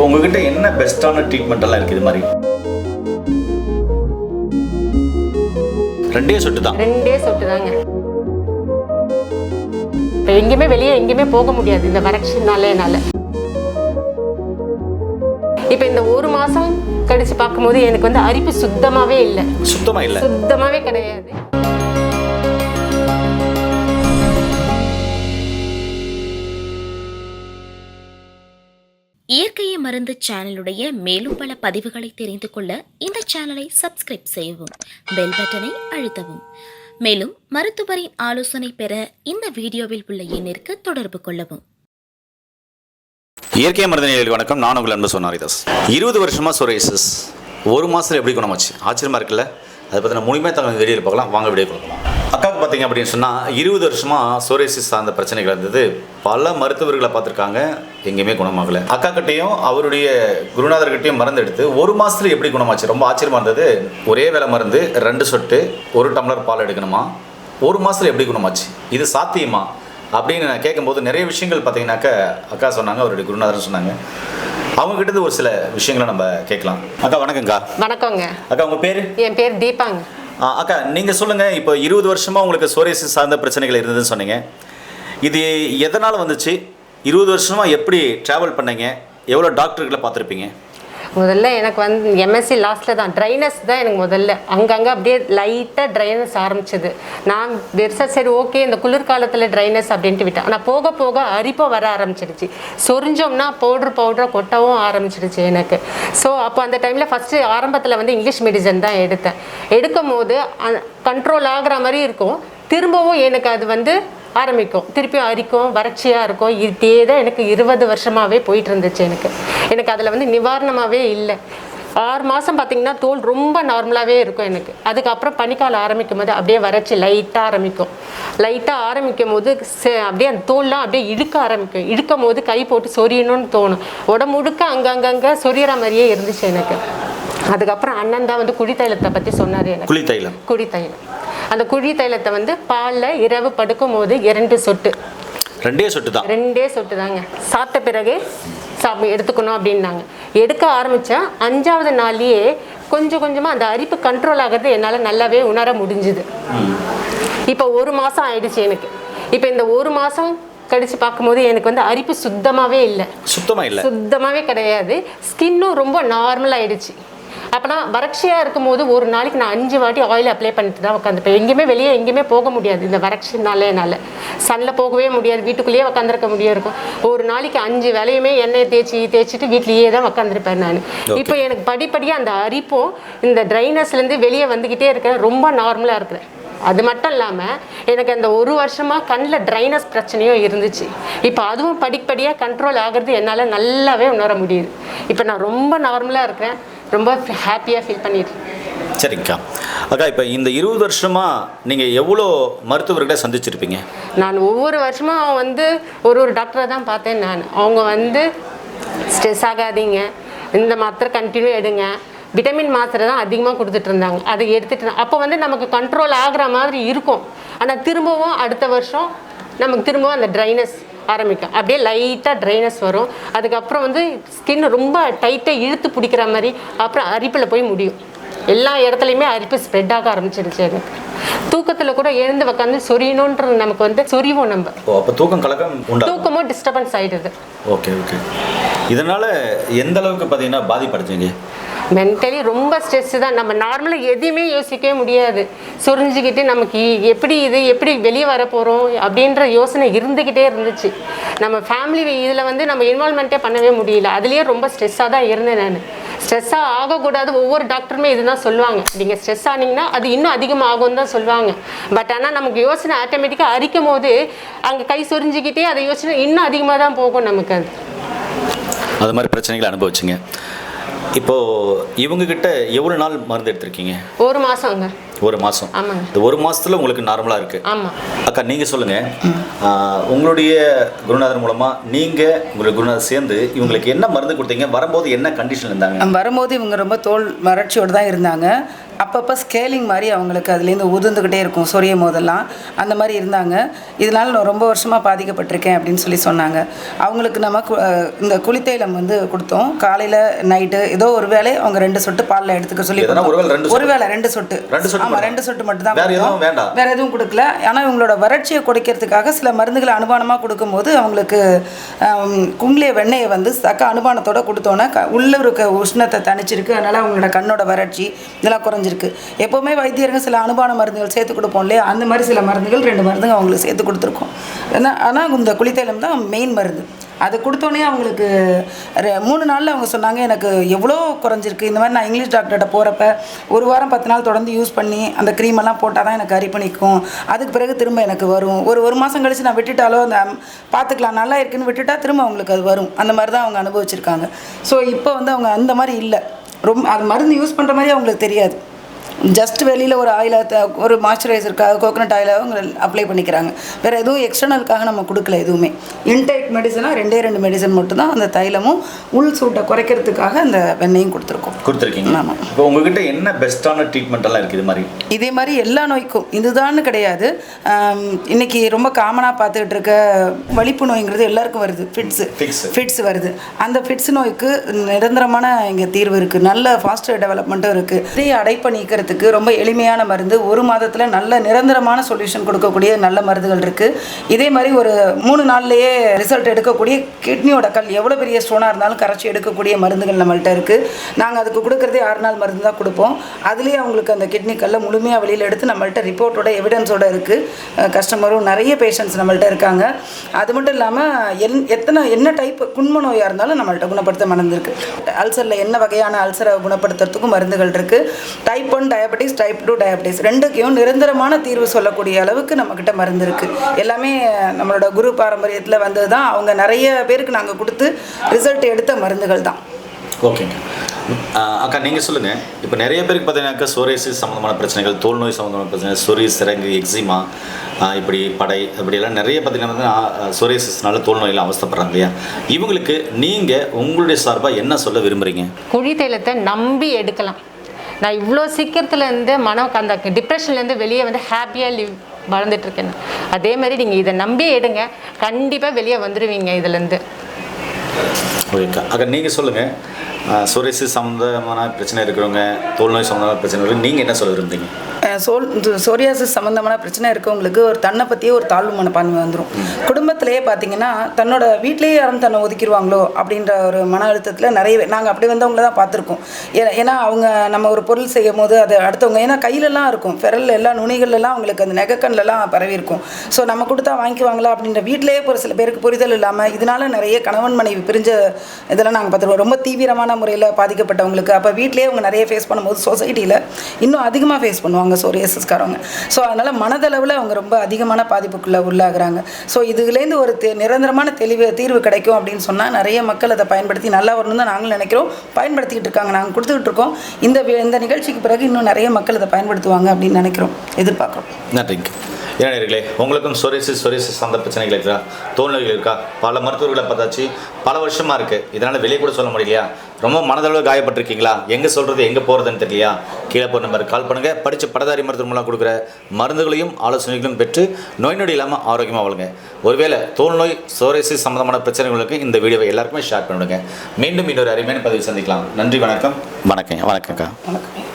இப்போ உங்ககிட்ட என்ன பெஸ்ட்டான ட்ரீட்மெண்ட் எல்லாம் இருக்குது இது மாதிரி? ரெண்டே சொட்டு தான். ரெண்டே சொட்டு தாங்க. இப்போ எங்கேயுமே வெளியே எங்கேயுமே போக முடியாது இந்த வறட்சினாலே என்னால. இப்போ இந்த ஒரு மாசம் கழிச்சு பார்க்கும்போது எனக்கு வந்து அரிப்பு சுத்தமாவே இல்லை. சுத்தமா இல்லை. சுத்தமாவே கிடையாது. மருந்து சேனலுடைய மேலும் பல பதிவுகளை தெரிந்து கொள்ள இந்த சேனலை சப்ஸ்கிரைப் செய்யவும் பெல் பட்டனை அழுத்தவும். மேலும் மருத்துவரின் ஆலோசனை பெற இந்த வீடியோவில் உள்ள எண்ணிற்கு தொடர்பு கொள்ளவும். இயற்கை மருந்து நிலையில் வணக்கம். நான் உங்கள் அன்பு சொன்னாரிதாஸ் இருபது வருஷமா சொரேசஸ் ஒரு மாசத்துல எப்படி குணமாச்சு? ஆச்சரியமா இருக்குல்ல? அதை பற்றின முழுமையாக தங்க வெளியில் பார்க்கலாம். வாங்க வீடியோ கொடுக்கலாம் பார்த்தீங்க அப்படின்னு சொன்னால் இருபது வருஷமா சோரேசிஸ் சார்ந்த பிரச்சனைகள் இருந்தது. பல மருத்துவர்களை பார்த்துருக்காங்க. எங்கேயுமே குணமாகலை. அக்கா கிட்டேயும் அவருடைய குருநாதர்கிட்டையும் மருந்து எடுத்து ஒரு மாசத்துல எப்படி குணமாச்சு? ரொம்ப ஆச்சரியமா இருந்தது. ஒரே வேளை மருந்து ரெண்டு சொட்டு ஒரு டம்ளர் பால் எடுக்கணுமா? ஒரு மாசத்துல எப்படி குணமாச்சு? இது சாத்தியமா? அப்படின்னு நான் கேட்கும்போது நிறைய விஷயங்கள் பார்த்தீங்கன்னாக்கா அக்கா சொன்னாங்க அவருடைய குருநாதர் சொன்னாங்க. அவங்க கிட்ட ஒரு சில விஷயங்களை நம்ம கேட்கலாம். அக்கா வணக்கங்க்கா வணக்கங்க. அக்கா உங்க பேரு? என் பேர் தீபாங்க. அக்கா நீங்கள் சொல்லுங்கள் இப்போ இருபது வருஷமாக உங்களுக்கு சோரியாசிஸ் சார்ந்த பிரச்சனைகள் இருந்ததுன்னு சொன்னீங்க. இது எதனால் வந்துச்சு? இருபது வருஷமாக எப்படி ட்ராவல் பண்ணீங்க? எவ்வளோ டாக்டர்களை பார்த்துருப்பீங்க? முதல்ல எனக்கு வந்து எம்எஸ்சி லாஸ்ட்டில் தான். ட்ரைனஸ் தான் எனக்கு முதல்ல. அங்கங்கே அப்படியே லைட்டாக ட்ரைனஸ் ஆரம்பிச்சது. நான் பெருசாக சரி ஓகே இந்த குளிர்காலத்தில் ட்ரைனஸ் அப்படின்ட்டு விட்டேன். ஆனால் போக போக அரிப்பை வர ஆரம்பிச்சிடுச்சு. சொரிஞ்சோம்னா பவுட்ரு பவுடரை கொட்டவும் ஆரம்பிச்சிடுச்சு எனக்கு. ஸோ அப்போ அந்த டைமில் ஃபஸ்ட்டு ஆரம்பத்தில் வந்து இங்கிலீஷ் மெடிசன் தான் எடுத்தேன். எடுக்கும் போது கண்ட்ரோல் ஆகிற மாதிரி இருக்கும். திரும்பவும் எனக்கு அது வந்து ஆரம்பிக்கும். திருப்பியும் அரிக்கும் வறட்சியாக இருக்கும். இதே தான் எனக்கு இருபது வருஷமாகவே போயிட்டு இருந்துச்சு எனக்கு. எனக்கு அதில் வந்து நிவாரணமாகவே இல்லை. ஆறு மாதம் பார்த்தீங்கன்னா தோல் ரொம்ப நார்மலாகவே இருக்கும் எனக்கு. அதுக்கப்புறம் பனிக்காலம் ஆரம்பிக்கும் போது அப்படியே வறட்சி லைட்டாக ஆரம்பிக்கும். லைட்டாக ஆரம்பிக்கும் போது அப்படியே அந்த தோல்லாம் அப்படியே இழுக்க ஆரம்பிக்கும். இழுக்கும் போது கை போட்டு சொரியணும்னு தோணும். உடம்பு முழுக்க அங்கங்கங்கே சொரியற மாதிரியே இருந்துச்சு எனக்கு. அதுக்கப்புறம் அண்ணன் தான் வந்து குடி தைலத்தை பற்றி சொன்னார் எனக்கு. குழி தைலம் குடி தைலம் அந்த குழி தைலத்தை வந்து பாலில் இரவு படுக்கும் போது இரண்டு சொட்டு. ரெண்டே சொட்டு தான் ரெண்டே சொட்டு தாங்க சாப்பிட்ட பிறகு சாப் எடுத்துக்கணும் அப்படின்னாங்க. எடுக்க ஆரம்பித்தேன் அஞ்சாவது நாள்லயே கொஞ்சம் கொஞ்சமாக அந்த அரிப்பு கண்ட்ரோல் ஆகிறது என்னால் நல்லாவே உணர முடிஞ்சுது. இப்போ ஒரு மாதம் ஆயிடுச்சு எனக்கு. இப்போ இந்த ஒரு மாதம் கழிச்சு பார்க்கும்போது எனக்கு வந்து அரிப்பு சுத்தமாகவே இல்லை. சுத்தமா இல்லை. சுத்தமாகவே கிடையாது. ஸ்கின்னும் ரொம்ப நார்மல் ஆயிடுச்சு. அப்போனா வறட்சியாக இருக்கும்போது ஒரு நாளைக்கு நான் அஞ்சு வாட்டி ஆயில் அப்ளை பண்ணிட்டு தான் உட்காந்துப்பேன் எங்கேயுமே வெளியே எங்கேயுமே போக முடியாது. இந்த வறட்சினாலே என்னால். சன்னில் போகவே முடியாது. வீட்டுக்குள்ளேயே உட்காந்துருக்க முடியும் இருக்கும். ஒரு நாளைக்கு அஞ்சு வேலையுமே எண்ணெய் தேய்ச்சி தேய்ச்சிட்டு வீட்லேயே தான் உட்காந்துருப்பேன் நான். இப்போ எனக்கு படிப்படியாக அந்த அரிப்பும் இந்த ட்ரைனஸ்லேருந்து வெளியே வந்துக்கிட்டே இருக்கேன். ரொம்ப நார்மலாக இருக்கிறேன் அது மட்டும் இல்லாமல் எனக்கு அந்த ஒரு வருஷமாக கண்ணில் ட்ரைனஸ் பிரச்சனையும் இருந்துச்சு. இப்போ அதுவும் படிப்படியாக கண்ட்ரோல் ஆகிறது என்னால் நல்லாவே உணர முடியுது. இப்போ நான் ரொம்ப நார்மலாக இருக்கிறேன் ரொம்ப ஹாப்பியாக ஃபீல் பண்ணிட்டு. சரிங்கக்கா அக்கா இப்போ இந்த இருபது வருஷமா நீங்க எவ்வளோ மருத்துவர்களை சந்திச்சிருப்பீங்க? நான் ஒவ்வொரு வருஷமும் வந்து ஒரு ஒரு டாக்டரை தான் பார்த்தேன் நான். அவங்க வந்து ஸ்ட்ரெஸ் ஆகாதீங்க. இந்த மாத்திரை கண்டினியூ எடுங்க. விட்டமின் மாத்திரை தான் அதிகமாக கொடுத்துட்டு இருந்தாங்க. அதை எடுத்துட்டு நான் அப்போ வந்து நமக்கு கண்ட்ரோல் ஆகுற மாதிரி இருக்கும். ஆனால் திரும்பவும் அடுத்த வருஷம் நமக்கு திரும்பவும் அந்த ட்ரைனஸ் ஆரம்பிக்கும். அப்படியே லைட்டாக ட்ரைனஸ் வரும். அதுக்கப்புறம் வந்து ஸ்கின் ரொம்ப டைட்டாக இழுத்து பிடிக்கிற மாதிரி அப்புறம் அரிப்பில் போய் முடியும். எல்லா இடத்துலையுமே அரிப்பு ஸ்ப்ரெட் ஆக ஆரம்பிச்சிடுச்சு எனக்கு தூக்கத்தில் கூட எழுந்து உட்காந்து சொரியணுன்றது நமக்கு வந்து சொரிவோம் நம்ம. அப்போ தூக்கம் கலக்கம் தூக்கமும் டிஸ்டர்பன்ஸ் ஆயிடுது. ஓகே ஓகே இதனால எந்த அளவுக்கு பார்த்தீங்கன்னா பாதிப்படுத்துவீங்க மென்டலி ரொம்ப ஸ்ட்ரெஸ் தான். நம்ம நார்மலாக எதையுமே யோசிக்கவே முடியாது. சொரிஞ்சுக்கிட்டு நமக்கு எப்படி இது எப்படி வெளியே வர போகிறோம் அப்படின்ற யோசனை இருந்துக்கிட்டே இருந்துச்சு. நம்ம ஃபேமிலி இதில் வந்து நம்ம இன்வால்மெண்ட்டே பண்ணவே முடியல. அதுலேயே ரொம்ப ஸ்ட்ரெஸ்ஸாக தான் இருந்தேன் நான். ஸ்ட்ரெஸ்ஸாக ஆகக்கூடாது. ஒவ்வொரு டாக்டருமே இதுதான் சொல்லுவாங்க. நீங்கள் ஸ்ட்ரெஸ் ஆனீங்கன்னா அது இன்னும் அதிகமாகும் தான் சொல்லுவாங்க. பட் ஆனால் நமக்கு யோசனை ஆட்டோமேட்டிக்காக அரிக்கும் போது அங்கே கை சொரிஞ்சுக்கிட்டே அதை யோசனை இன்னும் அதிகமாக தான் போகும் நமக்கு அது. அது மாதிரி பிரச்சனைகளை அனுபவிச்சுங்க. இப்போ இவங்க கிட்ட எவ்வளோ நாள் மருந்து எடுத்திருக்கீங்க? ஒரு மாதங்க ஒரு மாதம் ஆமாங்க. இந்த ஒரு மாசத்துல உங்களுக்கு நார்மலாக இருக்கு. ஆமாம் அக்கா நீங்க சொல்லுங்க. ஆஹ், உங்களுடைய குருநாதர் மூலமா நீங்க உங்களுடைய குருநாதர் சேர்ந்து இவங்களுக்கு என்ன மருந்து கொடுத்தீங்க? வரும்போது என்ன கண்டிஷன் இருந்தாங்க? வரும்போது இவங்க ரொம்ப தோல் வறட்சியோடு தான் இருந்தாங்க. அப்பப்போ ஸ்கேலிங் மாதிரி அவங்களுக்கு அதுலேருந்து உதிர்ந்துக்கிட்டே இருக்கும் சொரியும் போதெல்லாம். அந்த மாதிரி இருந்தாங்க. இதனால் நான் ரொம்ப வருஷமாக பாதிக்கப்பட்டிருக்கேன் அப்படின்னு சொல்லி சொன்னாங்க. அவங்களுக்கு நம்ம இந்த குளித்தைலம் வந்து கொடுத்தோம். காலையில் நைட்டு ஏதோ ஒரு வேளை அவங்க ரெண்டு சொட்டு பாலில் எடுத்துக்க சொல்லி ஒரு வேளை ரெண்டு சொட்டு. ஆமாம். ரெண்டு சொட்டு. மட்டும். தான் வேற எதுவும் கொடுக்கல. ஆனால் இவங்களோட வறட்சியை குறைக்கிறதுக்காக சில மருந்துகளை அனுபானமாக கொடுக்கும்போது அவங்களுக்கு குங்கிலிய வெண்ணெயை வந்து சக்க அனுபானத்தோட கொடுத்தோன்னே உள்ள இருக்க உஷ்ணத்தை தணிச்சிருக்கு. அதனால் அவங்களோட கண்ணோட வறட்சி இதெல்லாம் குறைஞ்சிருக்கு எப்போவுமே வைத்தியர்கள் சில அனுபான மருந்துகள் சேர்த்து கொடுப்போம் இல்லையா? அந்த மாதிரி சில மருந்துகள் ரெண்டு மருந்துங்க அவங்களுக்கு சேர்த்து கொடுத்துருக்கோம். ஏன்னா ஆனால் இந்த குளித்தைலம் தான் மெயின் மருந்து. அது கொடுத்தோன்னே அவங்களுக்கு ரெ- மூணு நாளில் அவங்க சொன்னாங்க எனக்கு எவ்வளோ குறைஞ்சிருக்கு. இந்த மாதிரி நான் இங்கிலீஷ் டாக்டர்கிட்ட போகிறப்ப ஒரு வாரம் பத்து நாள் தொடர்ந்து யூஸ் பண்ணி அந்த க்ரீம் எல்லாம் போட்டால் தான் எனக்கு அரிப்பணிக்கும் அதுக்கு பிறகு திரும்ப எனக்கு வரும். ஒரு ஒரு மாதம் கழிச்சு நான் விட்டுட்டாலோ அந்த பார்த்துக்கலாம் நல்லா இருக்குன்னு விட்டுட்டா திரும்ப அவங்களுக்கு அது வரும். அந்த மாதிரி தான் அவங்க அனுபவிச்சிருக்காங்க. ஸோ இப்போ வந்து அவங்க அந்த மாதிரி இல்லை. ரொம்ப அது மருந்து யூஸ் பண்ணுற மாதிரி அவங்களுக்கு தெரியாது. ஜஸ்ட் வெளியில் ஒரு ஆயிலை ஒரு மாய்ஸ்சரைசருக்காக கோகனட் ஆயிலை அவங்க அப்ளை பண்ணிக்கிறாங்க. வேறு எதுவும் எக்ஸ்டர்னலுக்காக நம்ம கொடுக்கல எதுவுமே. இன்டேக் மெடிசனாக ரெண்டே ரெண்டு மெடிசன் மட்டும்தான் அந்த தைலமும் உள் சூட்டை குறைக்கிறதுக்காக அந்த வெண்ணெயும் கொடுத்துருக்கோம். கொடுத்துருக்கீங்க. ஆமாம். இப்போ உங்ககிட்ட என்ன பெஸ்ட்டான ட்ரீட்மெண்ட் எல்லாம் இருக்குது இது மாதிரி? இதே மாதிரி எல்லா நோய்க்கும் இதுதான்னு கிடையாது. ஆம், இன்னைக்கு ரொம்ப காமனாக பார்த்துக்கிட்டு இருக்க வலிப்பு நோய்ங்கிறது எல்லாருக்கும் வருது. ஃபிட்ஸு. ஃபிட்ஸ் வருது. அந்த ஃபிட்ஸ் நோய்க்கு நிரந்தரமான இங்கே தீர்வு இருக்குது நல்ல ஃபாஸ்டர் டெவலப்மெண்ட்டும் இருக்குது இதையை அடைப்பை நீக்கிறதுக்கு ரொம்ப எளிமையான மருந்து ஒரு மாதத்தில் நல்ல நிரந்தரமான சொல்யூஷன் கொடுக்கக்கூடிய நல்ல மருந்துகள் இருக்குது இதே மாதிரி ஒரு மூணு நாள்லேயே ரிசல்ட் எடுக்கக்கூடிய கிட்னியோட கல் எவ்வளோ பெரிய ஸ்டோனாக இருந்தாலும் கரைச்சி எடுக்கக்கூடிய மருந்துகள் நம்மள்கிட்ட இருக்குது நாங்கள் அதுக்கு கொடுக்குறதே ஆறு நாள் மருந்து தான் கொடுப்போம். அதுலேயே அவங்களுக்கு அந்த கிட்னி கல்லை முழுமையாக வெளியில் எடுத்து நம்மள்கிட்ட ரிப்போர்ட்டோட எவிடன்ஸோட இருக்குது கஸ்டமரும் நிறைய பேஷண்ட்ஸ் நம்மள்கிட்ட இருக்காங்க. அது மட்டும் இல்லாமல் என் எத்தனை என்ன டைப் குண்ம நோயாக இருந்தாலும் நம்மள்கிட்ட குணப்படுத்த மருந்து இருக்குது அல்சரில் என்ன வகையான அல்சரை குணப்படுத்துறதுக்கும் மருந்துகள் இருக்குது type one diabetes type two diabetes ரெண்டுக்கையும் நிரந்தரமான தீர்வு சொல்லக்கூடிய அளவுக்கு நம்மக்கிட்ட மருந்து இருக்குது எல்லாமே நம்மளோட குரு பாரம்பரியத்தில் வந்தது தான் அவங்க நிறைய பேருக்கு நாங்கள் கொடுத்து ரிசல்ட் எடுத்த மருந்துகள் தான். ஓகேங்க அக்கா. நீங்கள் சொல்லுங்கள் இப்போ நிறைய பேருக்கு பார்த்தீங்கன்னாக்கா சோரேசிஸ் சம்மந்தமான பிரச்சனைகள் தோல் நோய் சம்மந்தமான பிரச்சனை சொறி சிறங்கு எக்ஸிமா இப்படி படை இப்படியெல்லாம் நிறைய பார்த்தீங்கன்னா சோரேசிஸ்னால தோல் நோயெல்லாம் அவஸ்தைப்படுறாங்க இல்லையா? இவங்களுக்கு நீங்கள் உங்களுடைய சார்பாக என்ன சொல்ல விரும்புகிறீங்க குழி தைலத்தை நம்பி எடுக்கலாம். நான் இவ்வளோ சீக்கிரத்துலேருந்து மனம் அந்த டிப்ரெஷன்லேருந்து வெளியே வந்து ஹாப்பியாக லிவ் வளர்ந்துட்டுருக்கேன். அதே மாதிரி நீங்கள் இதை நம்பி எடுங்க. கண்டிப்பாக வெளியே வந்துடுவீங்க இதுலேருந்து. ஓகேக்கா அக்கா நீங்கள் சொல்லுங்கள் சோரேசிஸ் சம்மந்தமான பிரச்சனை இருக்கிறவங்க தோல் நோய் சம்மந்தமான பிரச்சனை இருக்கிறவங்க நீங்கள் என்ன சொல்ல விரும்புறீங்க? சோல் சோரியாசிஸ் சம்மந்தமான பிரச்சனை இருக்கவங்களுக்கு ஒரு தன்னை பற்றியே ஒரு தாழ்வு மனப்பான்மை வந்துடும் குடும்பத்திலேயே பார்த்தீங்கன்னா தன்னோட வீட்டிலேயே யாரும் தன்னை ஒதுக்கிடுவாங்களோ அப்படின்ற ஒரு மன அழுத்தத்தில் நிறைய நாங்கள் அப்படி வந்தவங்கள தான் பார்த்துருக்கோம் ஏன்னா அவங்க நம்ம ஒரு பொருள் செய்யும் போது அது அடுத்தவங்க ஏன்னா கையிலலாம் இருக்கும். விரல்ல எல்லாம் நுனிகள்லாம் அவங்களுக்கு அந்த நெகக்கண்லலாம் பரவி இருக்கும் ஸோ நம்ம கொடுத்தா வாங்கிக்குவாங்களா அப்படின்ற வீட்டிலேயே ஒரு சில பேருக்கு புரிதல் இல்லாமல் இதனால நிறைய கணவன் மனைவி பிரிஞ்ச இதெல்லாம் நாங்கள் பார்த்துருக்கோம் ரொம்ப தீவிரமான முறையில் பாதிக்கப்பட்டவங்களுக்கு அப்போ வீட்டிலேயே அவங்க நிறைய ஃபேஸ் பண்ணும்போது சொசைட்டியில் இன்னும் அதிகமாக ஃபேஸ் பண்ணுவாங்க சோரியாசிஸ்காரவங்க ஸோ அதனால் மனதளவில் அவங்க ரொம்ப அதிகமான பாதிப்புக்குள்ளே உள்ளாகிறாங்க. ஸோ இதுலேருந்து ஒரு தெ- நிரந்தரமான தெளிவு தீர்வு கிடைக்கும் அப்படின்னு சொன்னால் நிறைய மக்கள் அதை பயன்படுத்தி நல்லா வரணும் தான் நாங்களும் நினைக்கிறோம். பயன்படுத்திக்கிட்டு இருக்காங்க நாங்கள் கொடுத்துக்கிட்டு இருக்கோம். இந்த இந்த நிகழ்ச்சிக்கு பிறகு இன்னும் நிறைய மக்கள் அதை பயன்படுத்துவாங்க அப்படின்னு நினைக்கிறோம். எதிர்பார்க்குறோம். நன்றிங்க. நேர்களே உங்களுக்கும் சொரிசிஸ் சொரிசிஸ் அந்த பிரச்சனைகள் இருக்கா? தோல் நோய்கள் இருக்கா? பல மருத்துவர்களை பார்த்தாச்சு. பல வருஷமாக இருக்குது இதனால் வெளியே கூட சொல்ல முடியலையா? ரொம்ப மனதளவு காயப்பட்டிருக்கீங்களா? எங்கே சொல்கிறது எங்கே போகிறதுன்னு தெரியலையா? கீழே போகிற நம்பருக்கு கால் பண்ணுங்கள் படித்து படதாரி மருத்துவ மூலம் கொடுக்குற மருந்துகளையும் ஆலோசனைகளும் பெற்று நோய் நொடி இல்லாமல் ஆரோக்கியமாக வாழுங்க. ஒருவேளை தோல் நோய் சோரிசிஸ் சம்மந்தமான பிரச்சனைகளுக்கு இந்த வீடியோவை எல்லாருக்குமே ஷேர் பண்ணிவிடுங்க. மீண்டும் இன்னொரு அருமையான பதிவு சந்திக்கலாம். நன்றி வணக்கம். வணக்கம் வணக்கம்க்கா வணக்கம்.